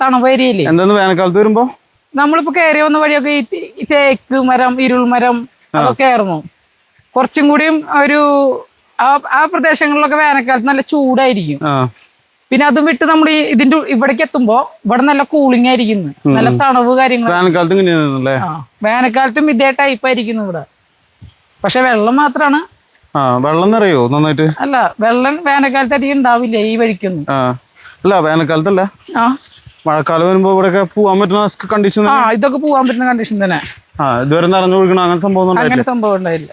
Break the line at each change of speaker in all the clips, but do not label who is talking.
തണുപ്പ് ഏരിയയില്ലേ
എന്താന്ന് വേനൽക്കാലത്ത് വരുമ്പോ?
നമ്മളിപ്പോ കയറി വന്ന വഴിയൊക്കെ ഈ തേക്ക് മരം ഇരുൾ മരം അതൊക്കെ ആയിരുന്നു. കുറച്ചും കൂടിയും ഒരു ആ പ്രദേശങ്ങളിലൊക്കെ വേനൽക്കാലത്ത് നല്ല ചൂടായിരിക്കും. പിന്നെ അതും വിട്ട് നമ്മൾ ഈ ഇതിന്റെ ഇവിടേക്ക് എത്തുമ്പോ ഇവിടെ നല്ല കൂളിംഗ് ആയിരിക്കുന്നു. നല്ല തണുവ് കാര്യങ്ങൾ
വേനൽക്കാലത്ത്
ഇതേ ടൈപ്പ് ആയിരിക്കുന്നു ഇവിടെ. പക്ഷെ വെള്ളം മാത്രമാണ്
വെള്ളം നിറയോ നന്നായിട്ട്?
അല്ല വെള്ളം വേനൽക്കാലത്ത് അധികം ഉണ്ടാവില്ല ഈ വഴിക്കൊന്നും.
അല്ല വേനൽക്കാലത്തല്ല.
ആ.
മഴക്കാലം വരുമ്പോ ഇവിടെയൊക്കെ പോവാൻ പറ്റുന്ന കണ്ടീഷൻ
ആ ഇതൊക്കെ പോവാൻ പറ്റുന്ന കണ്ടീഷൻ തന്നെ.
ആ ഇതുവരെ നിറഞ്ഞു കൊടുക്കണം അങ്ങനെ സംഭവം
അങ്ങനെ സംഭവം ഉണ്ടായില്ല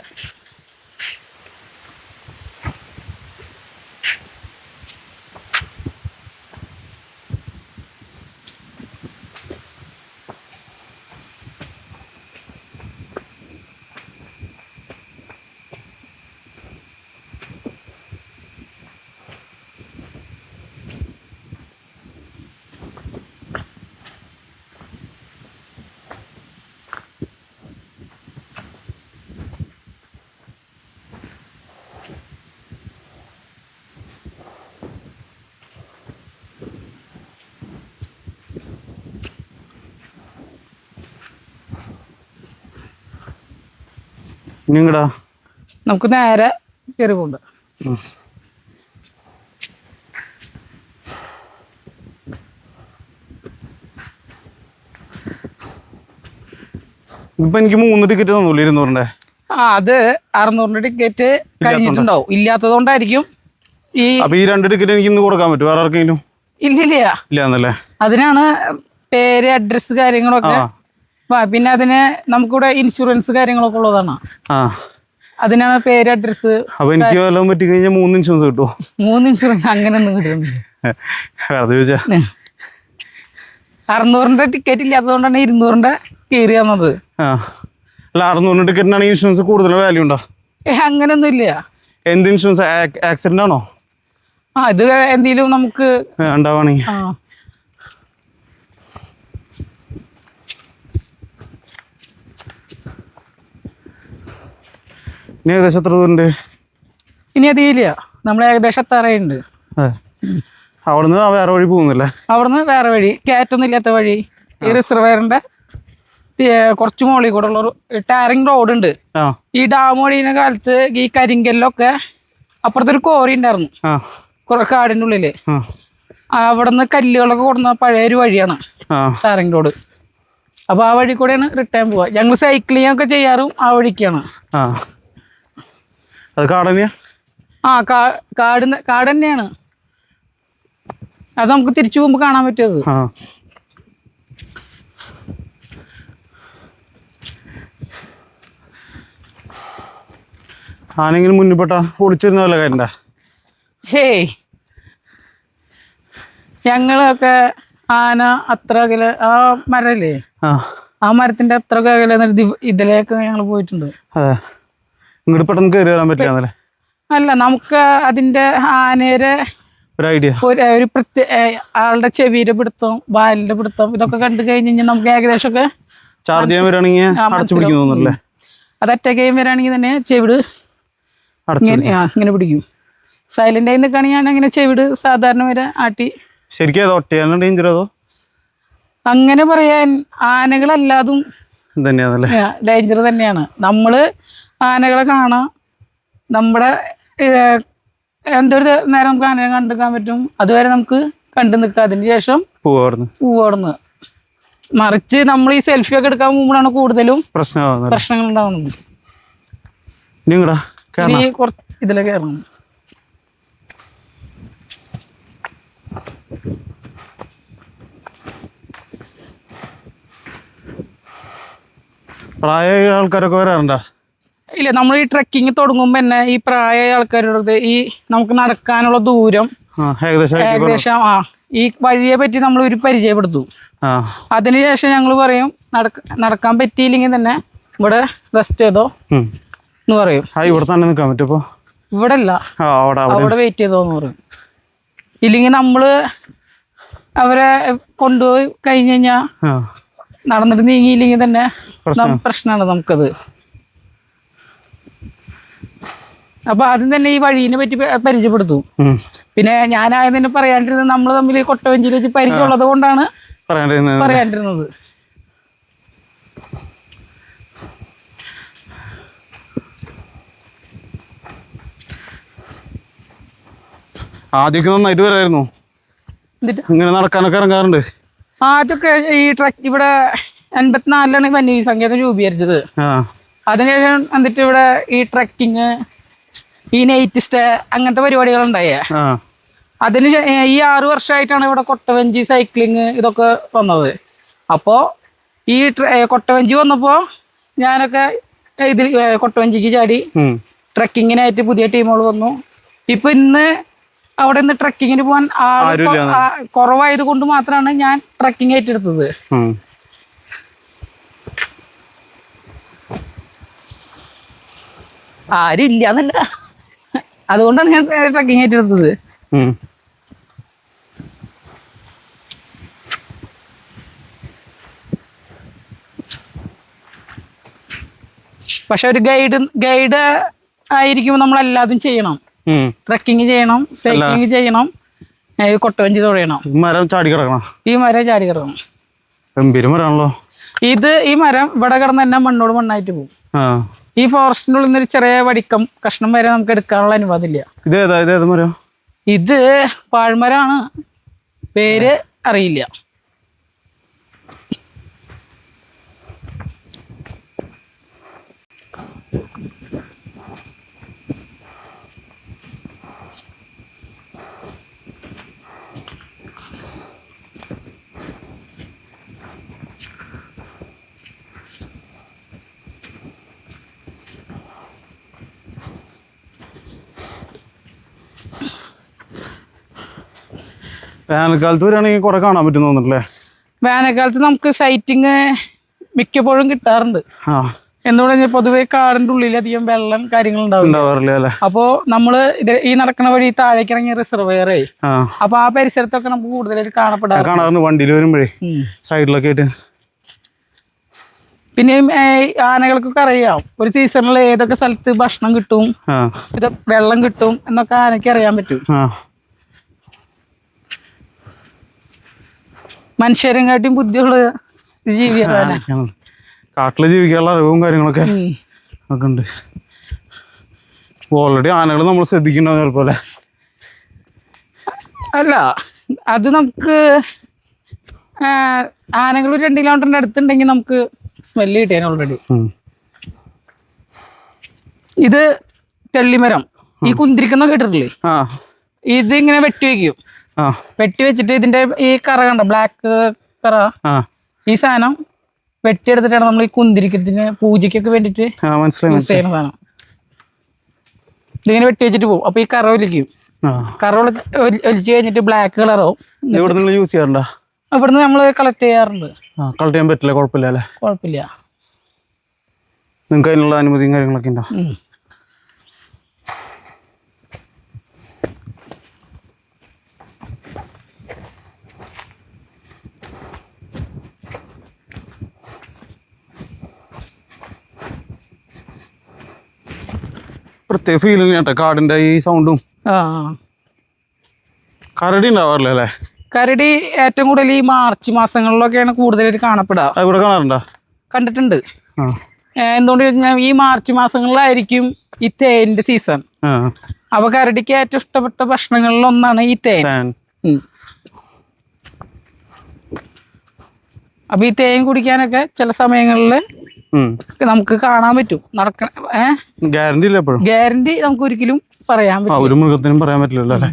നിങ്ങടാ
നമുക്ക് നേരെ പോണ്ട്
ഇപ്പൊ എനിക്ക് മൂന്ന് ടിക്കറ്റ് തന്നൂല്ലേ ഇരുന്നൂറിന്റെ?
ആ അത് അറുന്നൂറിന്റെ ടിക്കറ്റ് കഴിഞ്ഞിട്ടുണ്ടാവും. ഇല്ലാത്തതുകൊണ്ടായിരിക്കും ഈ
അപ്പൊ ഈ രണ്ട് ടിക്കറ്റ് എനിക്ക് ഇന്ന് കൊടുക്കാൻ പറ്റും വേറെ ആർക്കെങ്കിലും?
ഇല്ലില്ല.
ഇല്ല എന്നല്ലേ?
അതിനാണ് പേര് അഡ്രസ് കാര്യങ്ങളൊക്കെ പിന്നെ അതിന് നമുക്കിവിടെ ഇൻഷുറൻസ് കാര്യങ്ങളൊക്കെ ഉള്ളതാണ്.
ആ.
അതിനാണ് പേര് അഡ്രസ്
അപ്പൊ എനിക്ക് വല്ലതും പറ്റി കഴിഞ്ഞാൽ മൂന്ന് ഇൻഷുറൻസ് കിട്ടുമോ
മൂന്ന് ഇൻഷുറൻസ് അങ്ങനെയൊന്നും കിട്ടുന്നില്ല.
വെറുതെ ചോദിച്ചാ.
അറുന്നൂറിന്റെ ടിക്കറ്റ് ഇല്ലാത്തതുകൊണ്ടാണ് ഇരുന്നൂറിന്റെ കയറി വന്നത്.
അല്ല അറുന്നൂറിന്റെ ടിക്കറ്റിനാണ് ഇൻഷുറൻസ് കൂടുതൽ വാല്യൂ ഉണ്ടോ?
ഏ അങ്ങനെയൊന്നും ഇല്ല.
എന്ത് ഇൻഷുറൻസ് ആക്സിഡന്റ് ആണോ?
ആ ഇത് എന്തെങ്കിലും നമുക്ക്
ഉണ്ടാവുകയാണെങ്കിൽ ഇനി ഏകദേശം എത്ര ദൂരമുണ്ട്
ഇനി അതിയില്ല നമ്മൾ ഏകദേശം എത്താറായുണ്ട്
അതെ. അവിടുന്ന് വേറെ വഴി പോകുന്നില്ലേ?
അവിടുന്ന് വേറെ വഴി. കയറ്റൊന്നുമില്ലാത്ത വഴി. ഈ റിസർവയറിന്റെ കുറച്ച് മുകളിൽ കൂടെ ഉള്ള ടാറിങ് റോഡ് ഉണ്ട്. ഈ ഡാം ഒഴിയുന്ന കാലത്ത് ഈ കരിങ്കല്ലൊക്കെ അപ്പുറത്തൊരു കോറി ഉണ്ടായിരുന്നു. കുറെ
കാടിന്റെ
ഉള്ളിൽ. അവിടുന്ന് കല്ലുകളൊക്കെ കൊടുന്ന പഴയ ഒരു വഴിയാണ്
ആ.
ടാറിങ് റോഡ് അപ്പൊ ആ വഴി കൂടെയാണ് റിട്ടേൺ പോവാ ഞങ്ങൾ സൈക്ലിംഗ് ഒക്കെ ചെയ്യാറും ആ വഴിക്കാണ്.
അത് കാടനെയാ
ആ കാട് കാട് തന്നെയാണ്. അത് നമുക്ക് തിരിച്ചു പോകുമ്പോൾ കാണാൻ പറ്റിയത്
ആ. ആനെങ്കിലും മുന്നിൽപ്പെട്ട ഓടിച്ചിരുന്ന വല്ല കാര്യ
ഹേയ്. ഞങ്ങളൊക്കെ ആന അത്ര അകല ആ മരല്ലേ?
ആ.
ആ മരത്തിന്റെ അത്ര അകലെ ഇതിലേക്ക് ഞങ്ങൾ പോയിട്ടുണ്ട്.
അതെ. ഇങ്ങോട്ട് പെട്ടെന്ന് കയറി വരാൻ പറ്റില്ല
അല്ല നമുക്ക് അതിന്റെ ആനേരെ
ഒരു ഐഡിയ.
ഒരു പ്രത്യേക ആളുടെ ചെവിയുടെ പിടുത്തം വാലിന്റെ പിടുത്തം ഇതൊക്കെ കണ്ടു കഴിഞ്ഞ് കഴിഞ്ഞാൽ നമുക്ക് ഏകദേശമൊക്കെ
ചാർജ് ചെയ്യാൻ വരികയാണെങ്കിൽ അടച്ചു പിടിക്കുന്നു തോന്നുന്നല്ലേ
അത് അറ്റാക്ക് ചെയ്യാൻ വരാണെങ്കിൽ തന്നെ ചെവിട് ഇങ്ങനെ പിടിക്കും. സൈലന്റ് ആയി നിൽക്കുകയാണെങ്കിൽ അങ്ങനെ ചെവിട് സാധാരണ വരെ ആട്ടി.
ശരിക്കും അത് ഒറ്റയാണ് ഡേഞ്ചർ അതോ
അങ്ങനെ പറയാൻ ആനകളല്ലാതും ഡേഞ്ചർ തന്നെയാണ്. നമ്മൾ ആനകളെ കാണാം. നമ്മുടെ എന്തൊരു നേരം നമുക്ക് ആനയെ കണ്ടെടുക്കാൻ പറ്റും? അതുവരെ നമുക്ക് കണ്ടു നിൽക്കാം അതിന് ശേഷം
പോവാ അവിടുന്ന്
മറിച്ച് നമ്മൾ ഈ സെൽഫി ഒക്കെ എടുക്കാൻ പോകുമ്പോഴാണ് കൂടുതലും പ്രശ്നങ്ങൾ ഉണ്ടാവുന്നത്. ഇനി കുറച്ച് ഇതിലെ കയറണം
പ്രായമായ ആൾക്കാരൊക്കെ വരാറുണ്ടാ?
ഇല്ല നമ്മൾ ഈ ട്രക്കിങ് തുടങ്ങുമ്പോൾ തന്നെ ഈ പ്രായമായ ആൾക്കാരോട് ഈ നമുക്ക് നടക്കാനുള്ള ദൂരം
ഏകദേശം
ആ ഈ വഴിയെ പറ്റി നമ്മൾ ഒരു പരിചയപ്പെടുത്തു. അതിനുശേഷം ഞങ്ങൾ പറയും നടക്ക നടക്കാൻ പറ്റിയില്ലെങ്കിൽ തന്നെ ഇവിടെ റെസ്റ്റ് ചെയ്തോ. എന്ന് പറയും.
ഇവിടെ തന്നെ നിൽക്കാൻ പറ്റുമോ
ഇവിടെ അല്ല
അവിടെ
വെയിറ്റ് ചെയ്തോ എന്ന് പറയും. ഇല്ലെങ്കിൽ നമ്മൾ അവരെ കൊണ്ടുപോയി കഴിഞ്ഞ് കഴിഞ്ഞാൽ നടന്നിട്ട് നീങ്ങിയില്ലെങ്കിൽ തന്നെ പ്രശ്നമാണ് നമുക്കത്. അപ്പൊ ആദ്യം തന്നെ ഈ വഴീനെ പറ്റി പരിചയപ്പെടുത്തും. പിന്നെ ഞാനായതിന് പറയാണ്ടിരുന്നത് നമ്മൾ തമ്മിൽ കൊട്ടവഞ്ചിയിൽ വെച്ച് പരിചയമുള്ളത് കൊണ്ടാണ്
പറയാണ്ടിരുന്നത്. ആദ്യമൊക്കെ നന്നായിട്ട് വരായിരുന്നു. ഇങ്ങനെ നടക്കാനൊക്കെ ഇറങ്ങാറുണ്ട്.
ആദ്യമൊക്കെ ഈ ട്രക്ക് ഇവിടെ എൺപത്തിനാലിലാണ് വന്യജീവി സങ്കേതം രൂപീകരിച്ചത്. അതിനുശേഷം എന്നിട്ട് ഇവിടെ ഈ ട്രക്കിങ് ഈ നൈറ്റ് സ്റ്റേ അങ്ങനത്തെ പരിപാടികൾ
ഉണ്ടായേ
അതിന് ഈ ആറ് വർഷമായിട്ടാണ് ഇവിടെ കൊട്ടവഞ്ചി സൈക്ലിങ് ഇതൊക്കെ വന്നത്. അപ്പോൾ ഈ കൊട്ടവഞ്ചി വന്നപ്പോൾ ഞാനൊക്കെ ഇതിൽ കൊട്ടവഞ്ചിക്ക് ചാടി. ട്രക്കിങ്ങിനായിട്ട് പുതിയ ടീമുകൾ വന്നു. ഇപ്പൊ ഇന്ന് അവിടെ നിന്ന് ട്രക്കിങ്ങിന് പോകാൻ ആൾ
ആരുമില്ല
കൊ- ആ, കുറവായത് കൊണ്ട് മാത്രമാണ് ഞാൻ ട്രക്കിംഗ് ഏറ്റെടുത്തത്. ആരും ഇല്ല എന്നല്ല അതുകൊണ്ടാണ് ഞാൻ ട്രക്കിംഗ് ഏറ്റെടുത്തത്. പക്ഷെ ഒരു ഗൈഡ് ഗൈഡ് ആയിരിക്കുമ്പോൾ നമ്മൾ എല്ലാതും ചെയ്യണം. ട്രക്കിംഗ് ചെയ്യണം സൈക്ലിംഗ് ചെയ്യണം കൊട്ടവഞ്ചി തുഴയണം.
മരം ചാടി കിടക്കണം.
ഈ മരം ചാടി കിടക്കണം.
ഗംഭീര മരമാണല്ലോ
ഇത് ഈ മരം ഇവിടെ കിടന്ന് തന്നെ മണ്ണോട് മണ്ണായിട്ട് പോകും. ഈ ഫോറസ്റ്റിന്റെ ഉള്ളിൽ നിന്ന് ഒരു ചെറിയ വടിക്കം കഷ്ണം വരെ നമുക്ക് എടുക്കാനുള്ള അനുവാദമില്ല.
ഇത് ഏതാ? ഇത് ഏതാ മരം
ഇത് പാഴ്മരമാണ് പേര് അറിയില്ല.
വേനൽക്കാലത്ത് വരികയാണെങ്കിൽ കുറെ കാണാൻ പറ്റും തോന്നുന്നല്ലേ
വേനൽക്കാലത്ത് നമുക്ക് സൈറ്റിങ് മിക്കപ്പോഴും കിട്ടാറുണ്ട്.
ആ.
എന്തുകൊണ്ട് പൊതുവേ പൊതുവെ കാടിന്റെ ഉള്ളിൽ അധികം വെള്ളം
കാര്യങ്ങൾ ഉണ്ടാവില്ല.
അപ്പോ നമ്മൾ ഇത് ഈ നടക്കുന്ന വഴി താഴേക്ക് ഇറങ്ങിയ റിസർവെയറേ അപ്പൊ ആ പരിസരത്തൊക്കെ നമുക്ക് കൂടുതലായിട്ട് കാണപ്പെടാറുണ്ട്.
കാണാറുണ്ട് വണ്ടിയിൽ വരുമ്പോഴേ. സൈഡിലൊക്കെ ആയിട്ട്.
പിന്നെ ആനകൾക്കൊക്കെ അറിയാം. ഒരു സീസണിൽ ഏതൊക്കെ സ്ഥലത്ത് ഭക്ഷണം കിട്ടും ഇത് വെള്ളം കിട്ടും എന്നൊക്കെ ആനയ്ക്ക് അറിയാൻ പറ്റും. മനുഷ്യരും കാട്ടിയും ബുദ്ധിയുള്ള
കാട്ടിൽ ജീവിക്കാനുള്ള അറിവും കാര്യങ്ങളൊക്കെ ഒക്കെ ഉണ്ട്. ഓൾറെഡി ആനകൾ നമ്മൾ ശ്രദ്ധിക്കണോ ചിലപ്പോ അല്ല
അത് നമുക്ക് ആനകൾ ഒരു രണ്ട് കിലോമീറ്ററിന്റെ അടുത്തുണ്ടെങ്കിൽ നമുക്ക് സ്മെല്ല് കിട്ടിയാൽ ഓൾറെഡി ഇത് തെള്ളിമരം. ഈ കുന്തിരിക്കുന്ന കേട്ടിട്ടില്ലേ?
ആ.
ഇത് ഇങ്ങനെ വെട്ടി വെക്കും വെട്ടി വെച്ചിട്ട് ഇതിന്റെ ഈ കറ കണ്ട? ബ്ലാക്ക് കറ?
ആ.
ഈ സാധനം വെട്ടിയെടുത്തിട്ടാണ് നമ്മൾ ഈ കുന്തിരിക്കത്തിന് പൂജയ്ക്കൊക്കെ വേണ്ടിട്ട്
ആ മനസ്സിലായി
യൂസ് ചെയ്യുന്ന സാധനം. ഇതിങ്ങനെ വെട്ടി വെച്ചിട്ട് പോകും അപ്പൊ ഈ കറ ഒലിക്കും. കറ ഒലി- ഒലി- ഒലിച്ച് കഴിഞ്ഞിട്ട് ബ്ലാക്ക് കളറാവും
ഇവിടെ നിങ്ങൾ യൂസ് ചെയ്യാറുണ്ടോ?
ഇവിടുന്ന് നമ്മൾ കളക്ട് ചെയ്യാറുണ്ട്.
കളക്ട് ചെയ്യാൻ പറ്റില്ല കുഴപ്പമില്ല അല്ലേ?
കുഴപ്പമില്ല.
നിങ്ങൾക്ക് അതിനുള്ള അനുമതിയും കാര്യങ്ങളൊക്കെ ഉണ്ടോ? പ്രത്യേക ഫീലിംഗ് കേട്ടോ കാടിന്റെ ഈ സൗണ്ടും
ആ.
കരടി ഉണ്ടാവാറില്ല അല്ലേ?
കരടി ഏറ്റവും കൂടുതൽ ഈ മാർച്ച് മാസങ്ങളിലൊക്കെയാണ് കൂടുതലായിട്ട് കാണപ്പെടുക.
ഇവിടെ കാണാറുണ്ടോ?
കണ്ടിട്ടുണ്ട്.
ആ.
ഏ, എന്തുകൊണ്ട് കഴിഞ്ഞാൽ ഈ മാർച്ച് മാസങ്ങളിലായിരിക്കും ഈ തേനിന്റെ സീസൺ
ആ.
അപ്പൊ കരടിക്ക് ഏറ്റവും ഇഷ്ടപ്പെട്ട ഭക്ഷണങ്ങളിൽ ഒന്നാണ് ഈ തേൻ.
ഫാൻ
ഉം. അപ്പൊ ഈ തേൻ കുടിക്കാനൊക്കെ ചില സമയങ്ങളിൽ നമുക്ക് കാണാൻ പറ്റും. നടക്ക ഏഹ്
ഗ്യാരണ്ടി ഇല്ല
ഗ്യാരണ്ടി നമുക്ക് ഒരിക്കലും പറയാൻ
പറ്റില്ല
പറ്റും
ഒരു മൃഗത്തിനും പറയാൻ പറ്റില്ലല്ലോ അല്ലേ?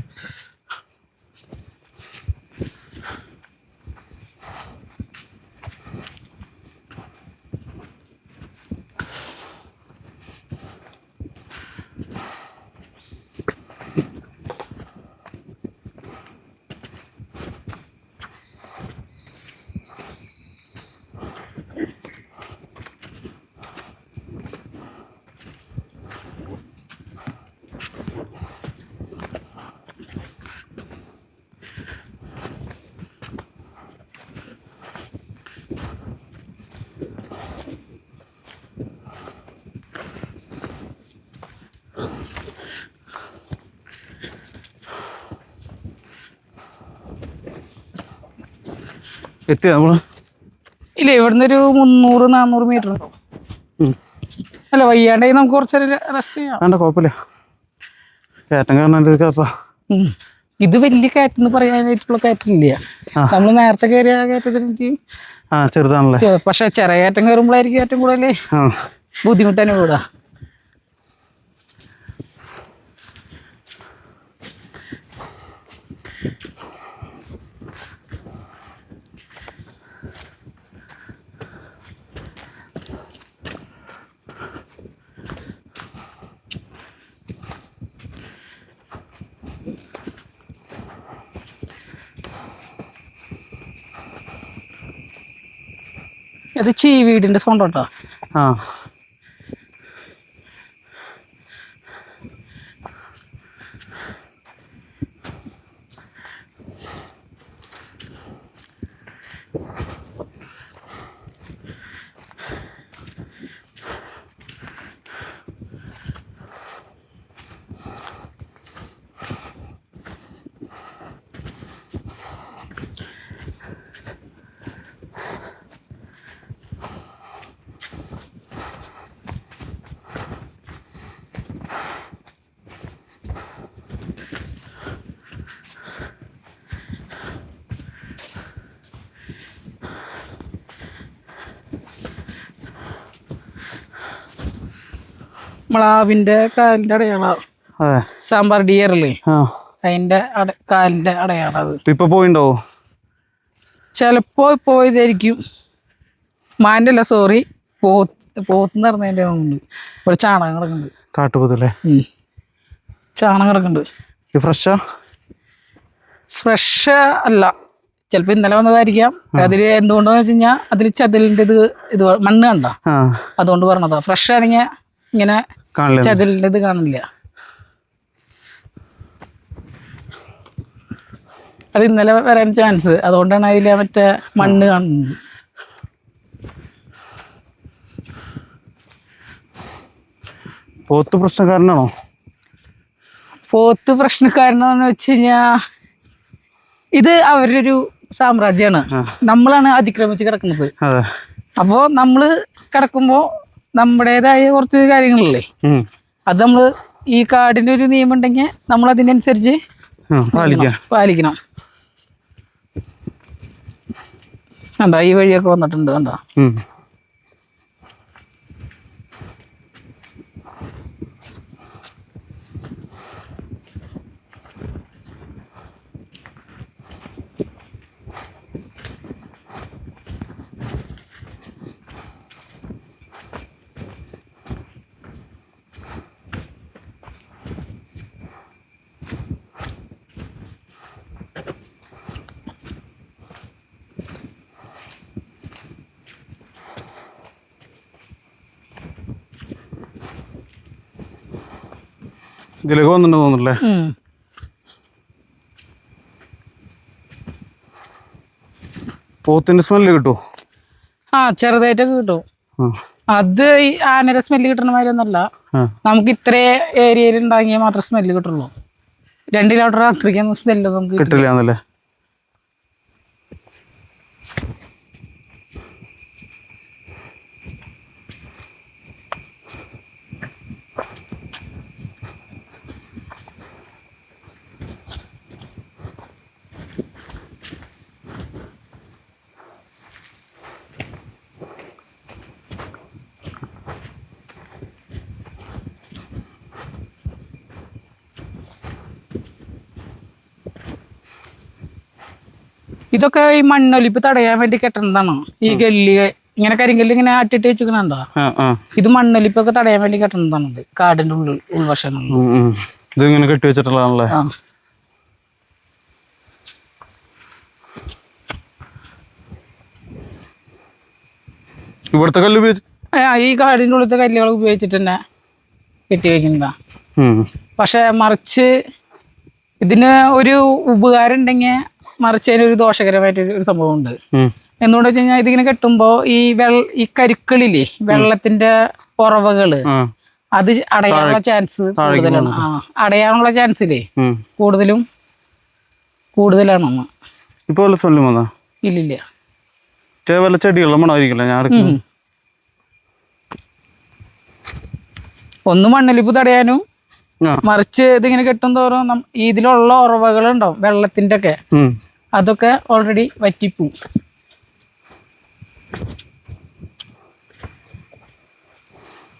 എത്തിയ നമ്മൾ
ഇല്ല ഇവിടുന്ന് ഒരു മുന്നൂറ് നാന്നൂറ് മീറ്റർ ഉണ്ടാവും. അല്ല വയ്യാണ്ടേ നമുക്ക് കുറച്ചൊരു റെസ്റ്റ് ചെയ്യാം.
വേണ്ട കുഴപ്പമില്ല. കയറ്റം
ഉം. ഇത് വലിയ കയറ്റെന്ന് പറയാനായിട്ടുള്ള കയറ്റില്ല. നമ്മൾ നേരത്തെ കയറിയ കയറ്റത്തിന്
ആ ചെറുതാണല്ലേ?
പക്ഷെ ചെറിയ കയറ്റം കയറുമ്പോഴായിരിക്കും ഏറ്റവും കൂടുതൽ
ബുദ്ധിമുട്ടാണ്
ബുദ്ധിമുട്ട് അത് ചീവീടിന്റെ സൗണ്ട് കേട്ടോ
ആ.
മ്ലാവിന്റെ കാലിന്റെ അടയാള.
അതെ.
സാമ്പാർ ഡിയർ
അല്ലേ
അതിന്റെ അട കാലിന്റെ അടയാളം അത്
ഇപ്പൊ പോയിണ്ടോ?
ചെലപ്പോ പോയതായിരിക്കും. മാന്റെ അല്ല സോറി. പോത്ത് പോത്ത് പറഞ്ഞതിന്റെ ഉണ്ട് ഇവിടെ ചാണകം കിടക്കുന്നുണ്ട്.
കാട്ടുപോതല്ലേ
ഉം. ചാണകം കിടക്കുന്നുണ്ട്.
ഇത് ഫ്രഷാ?
ഫ്രഷ് അല്ല. ചിലപ്പോ ഇന്നലെ വന്നതായിരിക്കാം. അതിൽ എന്തുകൊണ്ടെന്ന് വെച്ച് കഴിഞ്ഞാൽ അതിൽ ചതിലിന്റെ ഇത് ഇത് മണ്ണ് കണ്ട.
ആ.
അതുകൊണ്ട് പറഞ്ഞതാ. ഫ്രഷ് ആണെങ്കിൽ ഇങ്ങനെ ചതിലിന്റെ ഇത് കാണില്ല അത് ഇന്നലെ വരാൻ ചാൻസ് അതുകൊണ്ടാണ് അതിലെ മറ്റേ മണ്ണ് കാണുന്നത്.
പോത്ത് പ്രശ്നക്കാരനാണോ?
പോത്ത് പ്രശ്നക്കാരനെന്ന് വെച്ച് കഴിഞ്ഞാ ഇത് അവരുടെ ഒരു സാമ്രാജ്യമാണ് നമ്മളാണ് അതിക്രമിച്ച് കിടക്കുന്നത്.
അപ്പോ
അപ്പോൾ നമ്മൾ കിടക്കുമ്പോൾ നമ്മുടേതായ കുറച്ച് കാര്യങ്ങളല്ലേ? അത് നമ്മൾ ഈ കാടിന്റെ ഒരു നിയമം ഉണ്ടെങ്കിൽ നമ്മൾ അതിനനുസരിച്ച് പാലിക്കണം. കണ്ടോ ഈ വഴിയൊക്കെ വന്നിട്ടുണ്ട് കണ്ടോ?
ഇതിലേക്ക് വന്നിട്ട് തോന്നുന്നില്ലേ. പോത്തിന്റെ സ്മെല്ല് കിട്ടുമോ
ആ ചെറുതായിട്ടൊക്കെ കിട്ടും. അത് ആനയുടെ സ്മെല്ല് കിട്ടണ മാതിരി ഒന്നല്ല നമുക്ക് ഇത്രേ ഏരിയയിൽ ഉണ്ടാകിയാൽ മാത്രം സ്മെല്ല് കിട്ടുള്ളൂ. രണ്ട് കിലോമീറ്റർ അത്രയ്ക്കൊന്നും സ്മെല്ല് നമുക്ക് കിട്ടില്ല. ഇതൊക്കെ ഈ മണ്ണൊലിപ്പ് തടയാൻ വേണ്ടി കെട്ടണതാണ്. ഈ ഗല്ലി ഇങ്ങനെ കരിങ്കല്ല് ഇങ്ങനെ ആട്ടിട്ട്
ആ
ഇത് മണ്ണൊലിപ്പൊക്കെ തടയാൻ വേണ്ടി കെട്ടണതാണ് ഇത് കാടിന്റെ ഉള്ളിൽ
ഉൾവശങ്ങൾ. ഇതിങ്ങനെ കെട്ടി വെച്ചിട്ടുള്ളതാണല്ലേ? ഇവിടുത്തെ കല്ല് ഉപയോഗിച്ച്
ഈ കാടിന്റെ ഉള്ളിലത്തെ കല്ലുകൾ ഉപയോഗിച്ചിട്ട് തന്നെ കെട്ടി വെക്കുന്നതാ. പക്ഷെ മറിച്ച് ഇതിന് ഒരു ഉപകാരം ഉണ്ടെങ്കിൽ മറിച്ച് അതിനൊരു ദോഷകരമായിട്ട് ഒരു സംഭവം ഉണ്ട്
ഉം.
എന്തുകൊണ്ട് വെച്ച് കഴിഞ്ഞാൽ ഇതിങ്ങനെ കെട്ടുമ്പോ ഈ വെള്ള ഈ കരുക്കളില്ലേ വെള്ളത്തിന്റെ
ഉറവകൾ
അത് അടയാനുള്ള ചാൻസ് കൂടുതലാണ്. ആ അടയാനുള്ള ചാൻസില്ലേ. കൂടുതലും കൂടുതലാണെന്ന്
ഇപ്പൊ വല്ല സ്മെല്ലും വന്നാ?
ഇല്ലില്ല.
കേവല വല്ല ചെടികളുടെ മണമായിരിക്കില്ല ഞാൻ
ഒന്ന് മണ്ണലിപ്പ് തടയാനും മറിച്ച് ഇതിങ്ങനെ കെട്ടും തോറും ഇതിലുള്ള ഉറവകൾ ഉണ്ടാവും വെള്ളത്തിന്റെ
ഒക്കെ
അതൊക്കെ ഓൾറെഡി വറ്റിപ്പൂ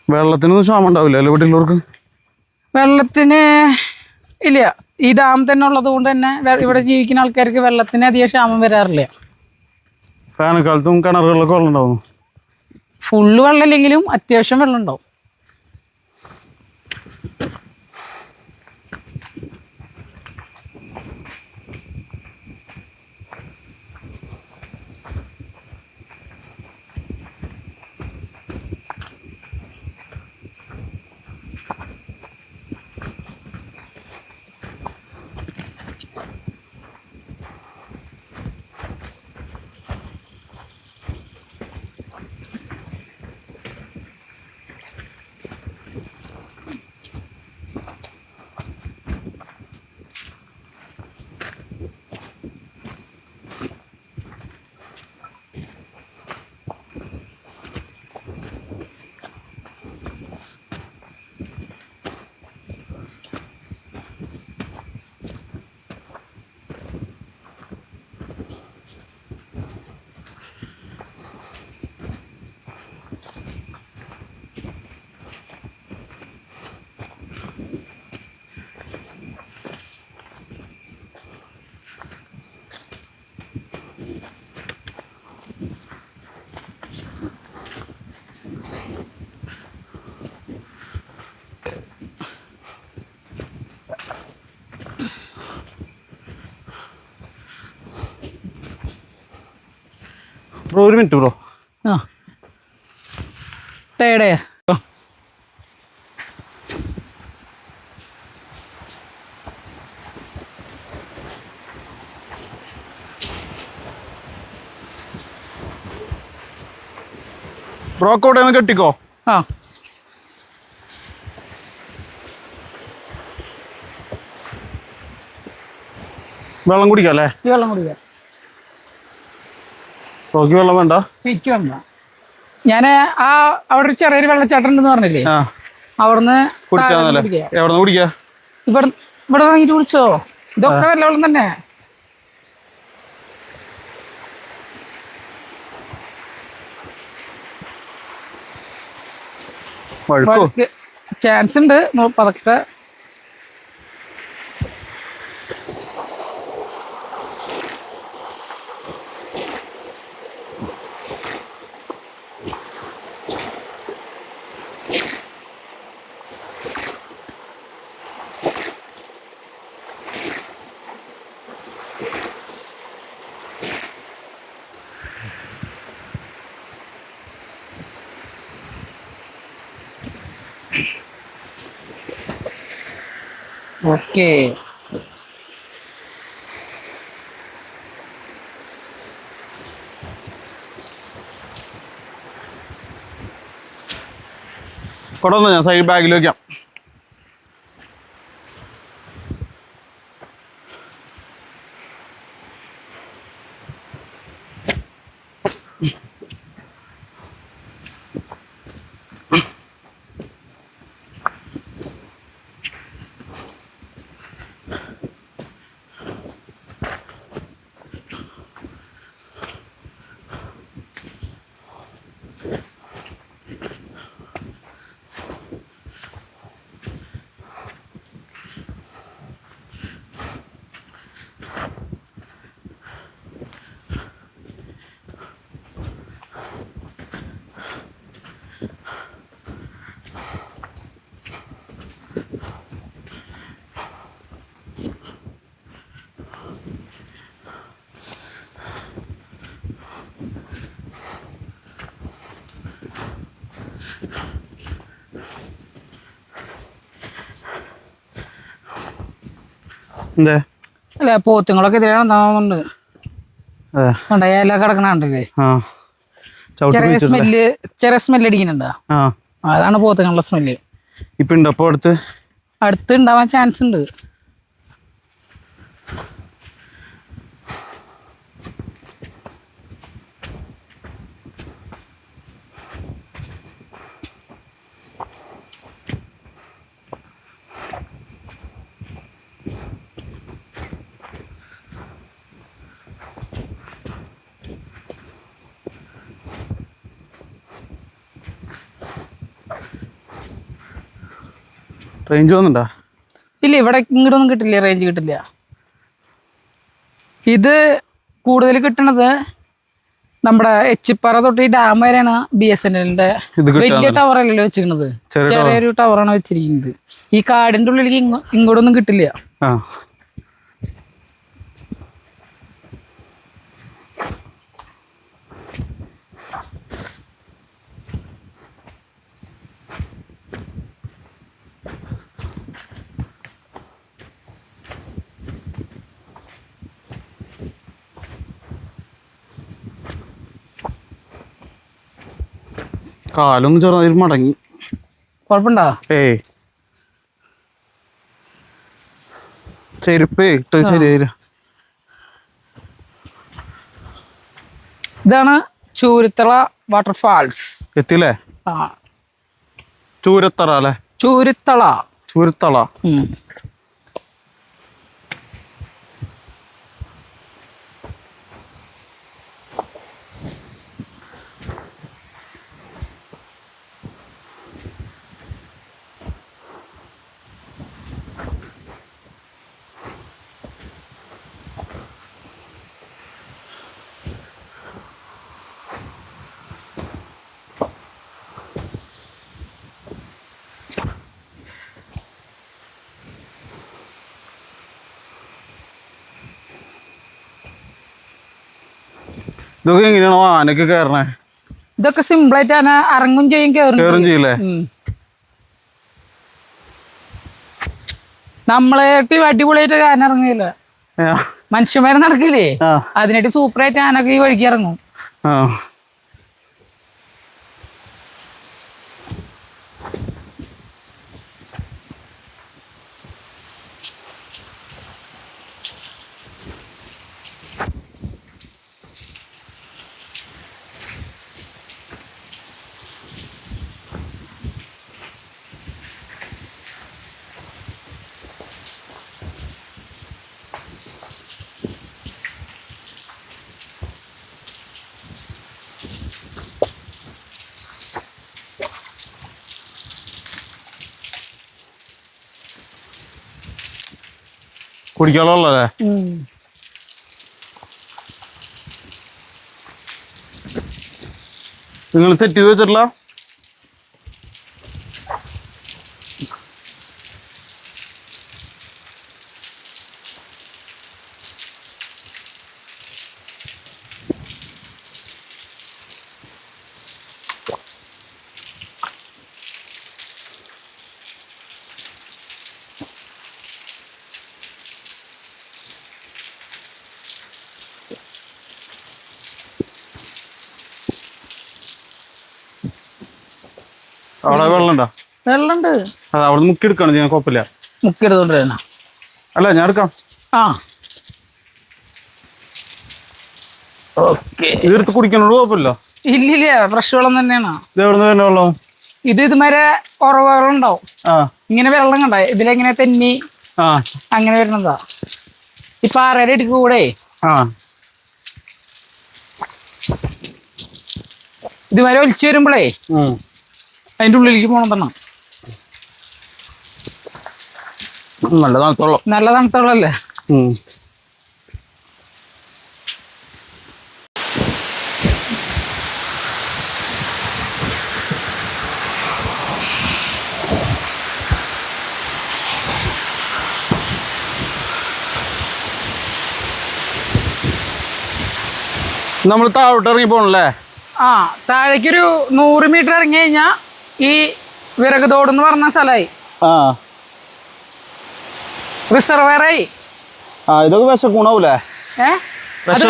വെള്ളത്തിനൊന്നും ക്ഷാമം ഉണ്ടാവില്ല
വെള്ളത്തിന് ഇല്ല. ഈ ഡാം തന്നെ ഉള്ളത് കൊണ്ട് തന്നെ ഇവിടെ ജീവിക്കുന്ന ആൾക്കാർക്ക് വെള്ളത്തിന് അധികം ക്ഷാമം വരാറില്ല.
വേനൽക്കാലത്തും കിണറുകളിലൊക്കെ വെള്ളം ഉണ്ടാവും
ഫുള്ള് വെള്ളം ഇല്ലെങ്കിലും അത്യാവശ്യം വെള്ളം ഉണ്ടാവും.
ഒരു മിനിറ്റ് ബ്രോ
ആ. ടേടേ
ബ്രോക്ക് അവിടെ ഒന്ന് കെട്ടിക്കോ.
ആ.
വെള്ളം കുടിക്കാം അല്ലേ?
വെള്ളം കുടിക്കാം.
ബ്രോക്ക് വെള്ളം വേണ്ട?
എനിക്ക് വേണ്ട. ഞാൻ ആ അവിടെ ഒരു ചെറിയൊരു വെള്ളച്ചാട്ടം ഉണ്ടെന്ന് പറഞ്ഞില്ലേ അവിടുന്ന്
കുടിക്കാന്നല്ലേ
കുടിക്കാം. ഇവിടെ ഇവിടെ വാങ്ങിട്ട് കുടിച്ചോ ഇതൊക്കെ നല്ല വെള്ളം തന്നെ. ചാൻസ് ഉണ്ട് പതുക്കെ ഓക്കെ.
കൊടുന്ന ഞാൻ സൈഡ് ബാഗിൽ വെക്കാം. എന്തേ?
അല്ല പോത്തുങ്ങളൊക്കെ ഇതിലാണ് ഉണ്ടാവുന്നുണ്ട് ഇല ചെറിയ സ്മെല്ല് ചെറിയ സ്മെല്ല് അടിക്കുന്നുണ്ടോ അതാണ് പോത്തുങ്ങളുടെ സ്മെല്ല്.
ഇപ്പൊ ഉണ്ട് അപ്പൊ അടുത്ത്?
അടുത്ത് ഉണ്ടാവാൻ ചാൻസ് ഉണ്ട്.
റേഞ്ച് വന്നിണ്ടാ?
ഇല്ല ഇവിടെ ഇങ്ങോട്ടൊന്നും കിട്ടില്ല റേഞ്ച് കിട്ടില്ല. ഇത് കൂടുതൽ കിട്ടണത് നമ്മുടെ എച്ചിപ്പാറ തൊട്ട് ഈ ഡാം വരെയാണ് ബി എസ് എൻ എല്ലിന്റെ വലിയ ടവർ അല്ലല്ലോ വെച്ചിരിക്കുന്നത്
ചെറിയ
ചെറിയൊരു ടവറാണ് വെച്ചിരിക്കുന്നത്. ഈ കാടിന്റെ ഉള്ളിലേക്ക് ഇങ്ങോ- ഇങ്ങോട്ടൊന്നും കിട്ടില്ല.
കാലൊന്ന് ചെറുതായി മടങ്ങി.
കുഴപ്പമുണ്ടോ
ഏയ്. ചെരുപ്പേ ഇട്ട് ശരിയായില്ല
ഇതാണ് ചൂരത്തറ വാട്ടർഫാൾസ്
എത്തില്ലേ
ആ.
ചൂരത്തറ അല്ലേ?
ചൂരത്തള.
ചൂരത്തള. ഇതൊക്കെ എങ്ങനെയാണോ ആനക്ക് കയറണേ?
ഇതൊക്കെ സിമ്പിൾ ആയിട്ട് തന്നെ ഇറങ്ങും ചെയ്യും കയറും
കയറും
ചെയ്യും.
ചെയ്യില്ലേ.
നമ്മളായിട്ട് അടിപൊളിയായിട്ട് ആന ഇറങ്ങില്ല മനുഷ്യന്മാരെ നടക്കില്ലേ?
ആ.
അതിനായിട്ട് സൂപ്പറായിട്ട് ആനൊക്കെ ഈ വഴിക്ക് ഇറങ്ങും.
ആ നിങ്ങൾ സെറ്റ് ചെയ്ത് വെച്ചിട്ടില്ല അവിടെ വെള്ളം ഉണ്ടോ
വെള്ളമുണ്ട്
അത് അവിടെ മുക്കി എടുക്കണം ഞാൻ കുഴപ്പമില്ല
മുക്കിയെടുത്തോണ്ടിരുന്ന
അല്ല ഞാൻ എടുക്കാം.
ആ. ഓക്കെ.
എടുത്ത് കുടിക്കണോട് കുഴപ്പമില്ല.
ഇല്ല ഫ്രഷ് വെള്ളം തന്നെയാണ്.
ഇത് എവിടെ നിന്ന് വരുന്ന വെള്ളം?
ഇത് ഇതുവരെ ഉറവുകളുണ്ടാവും.
ആ.
ഇങ്ങനെ വെള്ളം കണ്ട ഇതിലെങ്ങനെ തെന്നി? അങ്ങനെ വരുന്നതാ. ഈ പാറയുടെ ഇടുക്ക് കൂടെ.
ആ.
ഇതുവരെ ഒലിച്ചു വരുമ്പോഴേ അതിന്റെ ഉള്ളിലേക്ക് പോണതാണ്
നല്ല തണുത്തോളം
നല്ല.
നമ്മൾ താഴോട്ട് ഇറങ്ങി പോണല്ലേ?
ആ താഴേക്കൊരു നൂറ് മീറ്റർ ഇറങ്ങി കഴിഞ്ഞാ ഈ വിറക് തോടെന്ന് പറഞ്ഞ സ്ഥലമായി
ആ.
റിസർവറായി
ആ ഇതൊക്കെ പക്ഷെ
ഏ? അത്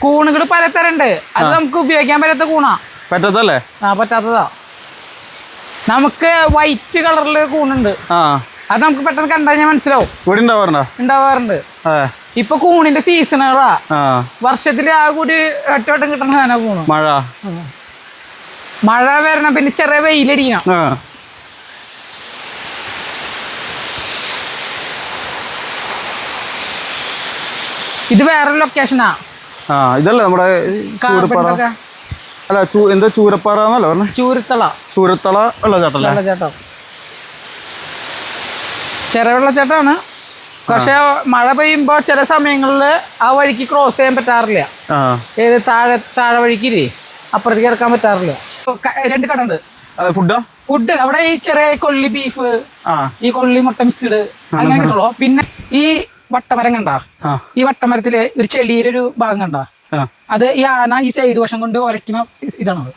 കൂണുകൾ പലതരണ്ട്. അത് നമുക്ക് ഉപയോഗിക്കാൻ പറ്റാത്ത കൂണാ.
പറ്റാത്തല്ലേ
ആ പറ്റാത്തതാ. നമുക്ക് വൈറ്റ് കളറിൽ കൂണുണ്ട്. അത് നമുക്ക് പെട്ടെന്ന് കണ്ടു കഴിഞ്ഞാൽ മനസ്സിലാവും.
ഇവിടെ ഉണ്ടാവാറുണ്ടോ
ഉണ്ടാവാറുണ്ട് ഇപ്പൊ കൂണിന്റെ സീസണുകളാ വർഷത്തിൽ ആ. കൂടി ഒറ്റവട്ടം കിട്ടുന്ന സാധനം കൂണ്.
മഴ?
മഴ വരണം പിന്നെ ചെറിയ വെയിലടിക്കണം. ഇത് വേറെ ലൊക്കേഷനാ
ആ. ഇതല്ലേ നമ്മുടെ ചൂരപ്പാറ? അല്ല എന്താ ചൂരപ്പാറ എന്നല്ല പറഞ്ഞു?
ചൂരത്തള.
ചൂരത്തള വെള്ളച്ചാട്ടല്ലേ
വെള്ളച്ചാട്ടം. ചെറിയ വെള്ളച്ചാട്ടമാണ്. പക്ഷെ മഴ പെയ്യുമ്പോ ചില സമയങ്ങളിൽ ആ വഴിക്ക് ക്രോസ് ചെയ്യാൻ പറ്റാറില്ല. ഏത് താഴെ താഴെ വഴിക്കില്ലേ? അപ്പുറത്തേക്ക് ഇറക്കാൻ പറ്റാറില്ല. രണ്ട് കട ഉണ്ട്
ഫുഡ്
ഫുഡ് അവിടെ ഈ ചെറിയ കൊള്ളി ബീഫ് ഈ കൊള്ളി മുട്ട മിക്സ്ഡ് അങ്ങനെ പിന്നെ ഈ വട്ടമരം കണ്ട ഈ വട്ടമരത്തിലെ ഒരു ചെടിയുടെ ഒരു ഭാഗം കണ്ട അത് ഈ ആന ഈ സൈഡ് വശം കൊണ്ട് ഒരറ്റുന്ന ഇതാണ്.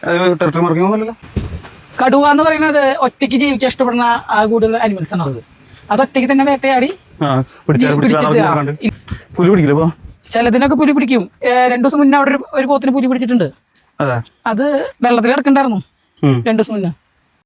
കടുവ എന്ന് പറയുന്നത് ഒറ്റയ്ക്ക് ജീവിക്കാൻ ഇഷ്ടപ്പെടുന്ന ആ കൂടുതൽ അനിമൽസ് ആണ് അത്. അത് ഒറ്റയ്ക്ക് തന്നെ വേട്ടയാടി. പിടിച്ചിട്ട് ചിലതിനൊക്കെ പുലി പിടിക്കും. രണ്ടു ദിവസം മുന്നേ അവിടെ ഒരു- പോത്തിന് പുലി പിടിച്ചിട്ടുണ്ട്.
അതെ.
വെള്ളത്തിൽ കിടക്കണ്ടായിരുന്നു. രണ്ടു ദിവസം മുന്നേ.